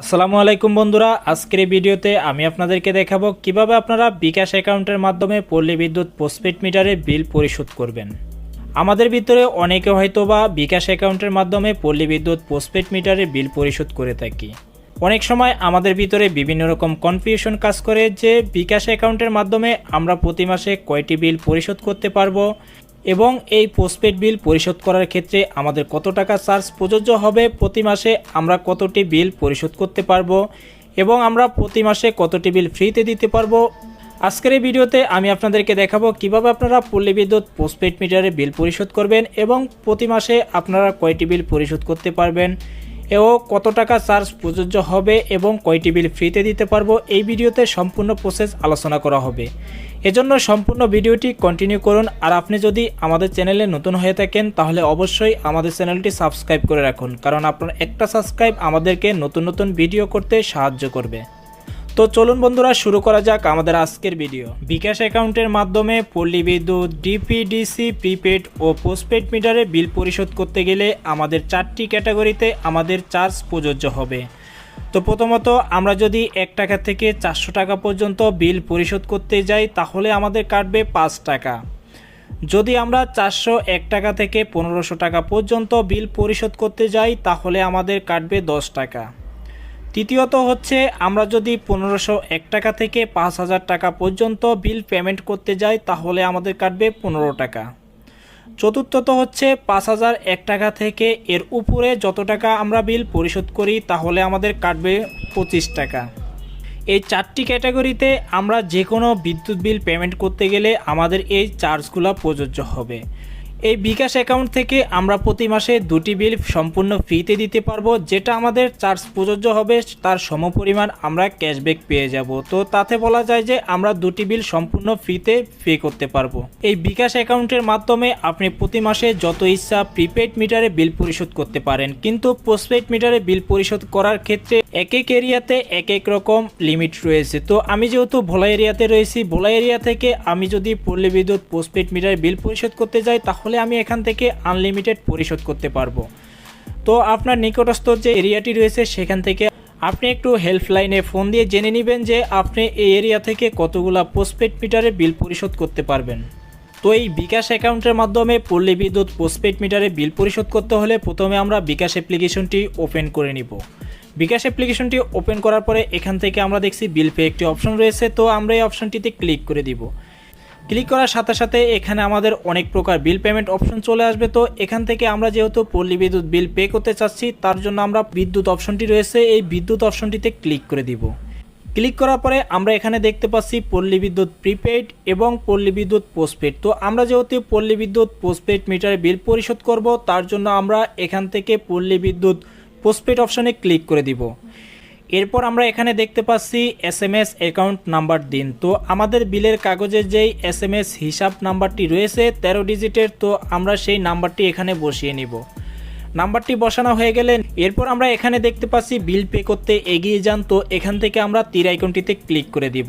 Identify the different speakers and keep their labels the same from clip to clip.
Speaker 1: আসসালামু আলাইকুম বন্ধুরা, আজকের ভিডিওতে আমি আপনাদেরকে দেখাবো কীভাবে আপনারা বিকাশ অ্যাকাউন্টের মাধ্যমে পল্লী বিদ্যুৎ পোস্টপেড মিটারে বিল পরিশোধ করবেন। আমাদের ভিতরে অনেকে হয়তো বা বিকাশ অ্যাকাউন্টের মাধ্যমে পল্লী বিদ্যুৎ পোস্টপেড মিটারে বিল পরিশোধ করে থাকি। অনেক সময় আমাদের ভিতরে বিভিন্ন রকম কনফিউশন কাজ করে যে বিকাশ অ্যাকাউন্টের মাধ্যমে আমরা প্রতি মাসে কয়টি বিল পরিশোধ করতে পারব এবং এই পোস্টপেড বিল পরিশোধ করার ক্ষেত্রে আমাদের কত টাকা চার্জ প্রযোজ্য হবে প্রতি মাসে আমরা কতটি বিল পরিশোধ করতে পারব এবং আমরা প্রতি মাসে কতটি বিল ফ্রিতে দিতে পারব? আজকের এই ভিডিওতে আমি আপনাদেরকে দেখাবো কীভাবে আপনারা পল্লী বিদ্যুৎ পোস্টপেড মিটারে বিল পরিশোধ করবেন এবং প্রতি মাসে আপনারা কয়টি বিল পরিশোধ করতে পারবেন। এবং কত টাকা চার্জ প্রযোজ্য হবে এবং কয়টি বিল ফ্রিতে দিতে পারব এই ভিডিওতে সম্পূর্ণ প্রসেস আলোচনা করা হবে। এজন্য সম্পূর্ণ ভিডিওটি কন্টিনিউ করুন। আর আপনি যদি আমাদের চ্যানেলে নতুন হয়ে থাকেন, তাহলে অবশ্যই আমাদের চ্যানেলটি সাবস্ক্রাইব করে রাখুন, কারণ আপনার একটা সাবস্ক্রাইব আমাদেরকে নতুন নতুন ভিডিও করতে সাহায্য করবে। তো চলুন বন্ধুরা, শুরু করা যাক আমাদের আজকের ভিডিও বিকাশ অ্যাকাউন্টের মাধ্যমে পল্লী বিদ্যুৎ ডিপিডিসি প্রিপেড ও পোস্টপেড মিটারে বিল পরিশোধ করতে গেলে আমাদের চারটি ক্যাটাগরিতে আমাদের চার্জ প্রযোজ্য হবে। তো প্রথমত, আমরা যদি এক টাকা থেকে চারশো টাকা পর্যন্ত বিল পরিশোধ করতে যাই, তাহলে আমাদের কাটবে পাঁচ টাকা। যদি আমরা চারশো এক টাকা থেকে পনেরোশো টাকা পর্যন্ত বিল পরিশোধ করতে যাই, তাহলে আমাদের কাটবে দশ টাকা। তৃতীয়ত হচ্ছে, আমরা যদি পনেরোশো এক টাকা থেকে পাঁচ হাজার টাকা পর্যন্ত বিল পেমেন্ট করতে যাই, তাহলে আমাদের কাটবে পনেরো টাকা। চতুর্থত হচ্ছে, পাঁচ হাজার এক টাকা থেকে এর উপরে যত টাকা আমরা বিল পরিশোধ করি, তাহলে আমাদের কাটবে পঁচিশ টাকা। এই চারটি ক্যাটাগরিতে আমরা যে কোনো বিদ্যুৎ বিল পেমেন্ট করতে গেলে আমাদের এই চার্জগুলো প্রযোজ্য হবে। এই বিকাশ অ্যাকাউন্ট থেকে আমরা প্রতি মাসে দুটি বিল সম্পূর্ণ ফ্রিতে দিতে পারব, যেটা আমাদের চার্জ প্রযোজ্য হবে, তার সমপরিমাণ আমরা ক্যাশব্যাক পেয়ে যাব। তো তাতে বলা যায় যে আমরা দুটি বিল সম্পূর্ণ ফ্রিতে পে করতে পারব। এই বিকাশ অ্যাকাউন্টের মাধ্যমে আপনি প্রতি মাসে যত ইচ্ছা প্রিপেড মিটারে বিল পরিশোধ করতে পারেন, কিন্তু পোস্টপেড মিটারে বিল পরিশোধ করার ক্ষেত্রে এক এক এরিয়াতে এক এক রকম লিমিট রয়েছে। তো আমি যেহেতু ভোলা এরিয়াতে রয়েছি, ভোলা এরিয়া থেকে আমি যদি পল্লী বিদ্যুৎ পোস্টপেড মিটারে বিল পরিশোধ করতে যাই, তাহলে আমি এখান থেকে আনলিমিটেড পরিশোধ করতে পারব। তো আপনার নিকটস্থ যে এরিয়াটি রয়েছে, সেখান থেকে আপনি একটু হেল্পলাইনে ফোন দিয়ে জেনে নেবেন যে আপনি এই এরিয়া থেকে কতগুলা পোস্টপেড মিটারে বিল পরিশোধ করতে পারবেন। তো এই বিকাশ অ্যাকাউন্টের মাধ্যমে পল্লী বিদ্যুৎ পোস্টপেড মিটারে বিল পরিশোধ করতে হলে প্রথমে আমরা বিকাশ অ্যাপ্লিকেশনটি ওপেন করে নিব। বিকাশ অ্যাপ্লিকেশনটি ওপেন করার পরে এখান থেকে আমরা দেখছি বিল পে একটি অপশন রয়েছে, তো আমরা এই অপশনটিতে ক্লিক করে দিব। ক্লিক করার সাথে সাথে এখানে আমাদের অনেক প্রকার বিল পেমেন্ট অপশন চলে আসবে, তো এখান থেকে আমরা যেহেতু পল্লী বিদ্যুৎ বিল পে করতে চাচ্ছি, তার জন্য আমরা বিদ্যুৎ অপশনটি রয়েছে, এই বিদ্যুৎ অপশনটিতে ক্লিক করে দিব। ক্লিক করার পরে আমরা এখানে দেখতে পাচ্ছি পল্লী বিদ্যুৎ প্রিপেড এবং পল্লী বিদ্যুৎ পোস্টপেড। তো আমরা যেহেতু পল্লী বিদ্যুৎ পোস্টপেড মিটারে বিল পরিশোধ করব, তার জন্য আমরা এখান থেকে পল্লী বিদ্যুৎ পোস্টপেড অপশানে ক্লিক করে দিব। এরপর আমরা এখানে দেখতে পাচ্ছি S M S account number দিন। তো আমাদের বিলের কাগজের যেই এস এম এস হিসাব নাম্বারটি রয়েছে, তেরো ডিজিটের তো আমরা সেই নাম্বারটি এখানে বসিয়ে নিব। নাম্বারটি বসানো হয়ে গেলে এরপর আমরা এখানে দেখতে পাচ্ছি বিল পে করতে এগিয়ে যান, তো এখান থেকে আমরা তীর আইকনটিতে ক্লিক করে দিব।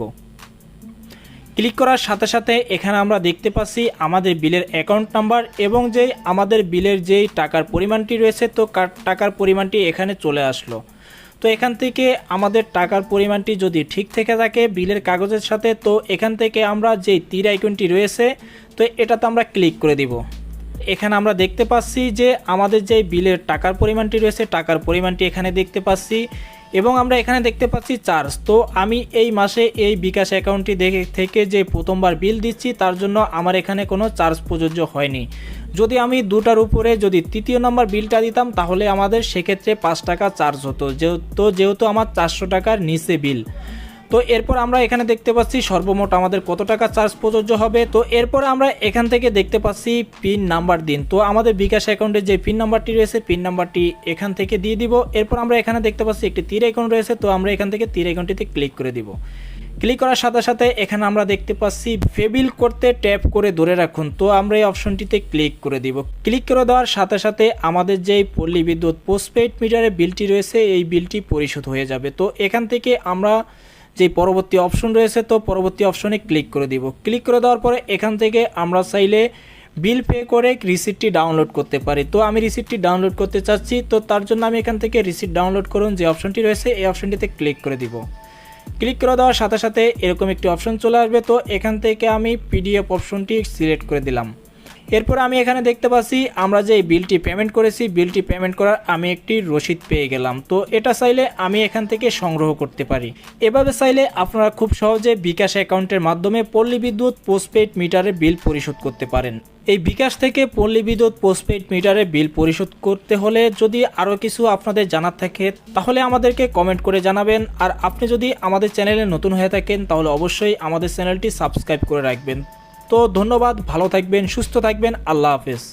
Speaker 1: ক্লিক করার সাথে সাথে এখানে আমরা দেখতে পাচ্ছি আমাদের বিলের অ্যাকাউন্ট নাম্বার এবং যেই আমাদের বিলের যেই টাকার পরিমাণটি রয়েছে, তো কার- টাকার পরিমাণটি এখানে চলে আসলো। তো এখান থেকে আমাদের টাকার পরিমাণটি যদি ঠিক থেকে থাকে বিলের কাগজের সাথে, তো এখান থেকে আমরা যেই তীর আইকনটি রয়েছে, তো এটাতে আমরা ক্লিক করে দিব। এখানে আমরা দেখতে পাচ্ছি যে আমাদের যে বিলের টাকার পরিমাণটি রয়েছে, টাকার পরিমাণটি এখানে দেখতে পাচ্ছি। এবং আমরা এখানে দেখতে পাচ্ছি চার্জ। তো আমি এই মাসে এই বিকাশ অ্যাকাউন্টটি দেখে, থেকে যে প্রথমবার বিল দিচ্ছি, তার জন্য আমার এখানে কোনো চার্জ প্রযোজ্য হয়নি। যদি আমি দুটার উপরে যদি তৃতীয় নম্বর বিলটা দিতাম, তাহলে আমাদের সেক্ষেত্রে পাঁচ টাকা চার্জ হতো। যেহেতু যেহেতু আমার চারশো টাকার নিচে বিল। তো এরপর আমরা এখানে দেখতে পাচ্ছি সর্বমোট আমাদের কত টাকা চার্জ প্রযোজ্য হবে? তো এরপর আমরা এখান থেকে দেখতে পাচ্ছি পিন নাম্বার দিন। তো আমাদের বিকাশ অ্যাকাউন্টে যে পিন নাম্বারটি রয়েছে, পিন নাম্বারটি এখান থেকে দিয়ে দিব। এরপর আমরা এখানে দেখতে পাচ্ছি একটি তীর অ্যাকাউন্ট রয়েছে, তো আমরা এখান থেকে তীর অ্যাকাউন্টটিতে ক্লিক করে দিব। ক্লিক করার সাথে সাথে এখানে আমরা দেখতে পাচ্ছি ফেবিল করতে ট্যাপ করে ধরে রাখুন। তো আমরা এই অপশনটিতে ক্লিক করে দিব। ক্লিক করে দেওয়ার সাথে সাথে আমাদের যেই পল্লী বিদ্যুৎ পোস্টপেড মিটারের বিলটি রয়েছে, এই বিলটি পরিশোধ হয়ে যাবে। তো এখান থেকে আমরা যে পরবর্তী অপশন রয়েছে, তো পরবর্তী অপশনে ক্লিক করে দিব। ক্লিক করে দেওয়ার পরে এখান থেকে আমরা চাইলে বিল পে করে রিসিপ্টটি ডাউনলোড করতে পারি। তো আমি রিসিপ্টটি ডাউনলোড করতে চাচ্ছি, তো তার জন্য আমি এখান থেকে রিসিপ্ট ডাউনলোড করুন যে অপশনটি রয়েছে, এই অপশনটিতে ক্লিক করে দিব। ক্লিক করে দেওয়ার সাথে সাথে এরকম একটি অপশন চলে আসবে। তো এখান থেকে আমি পিডিএফ অপশনটি সিলেক্ট করে দিলাম। এরপর আমি এখানে দেখতে পাচ্ছি, আমরা যে বিলটি পেমেন্ট করেছি, বিলটি পেমেন্ট করার আমি একটি রসিদ পেয়ে গেলাম। তো এটা চাইলে আমি এখান থেকে সংগ্রহ করতে পারি। এভাবে চাইলে আপনারা খুব সহজে বিকাশ অ্যাকাউন্টের মাধ্যমে পল্লী বিদ্যুৎ পোস্টপেড মিটারে বিল পরিশোধ করতে পারেন। এই বিকাশ থেকে পল্লী বিদ্যুৎ পোস্টপেড মিটারে বিল পরিশোধ করতে হলে যদি আরও কিছু আপনাদের জানার থাকে, তাহলে আমাদেরকে কমেন্ট করে জানাবেন। আর আপনি যদি আমাদের চ্যানেলে নতুন হয়ে থাকেন, তাহলে অবশ্যই আমাদের চ্যানেলটি সাবস্ক্রাইব করে রাখবেন। তো ধন্যবাদ ভালো থাকবেন সুস্থ থাকবেন আল্লাহ হাফেজ।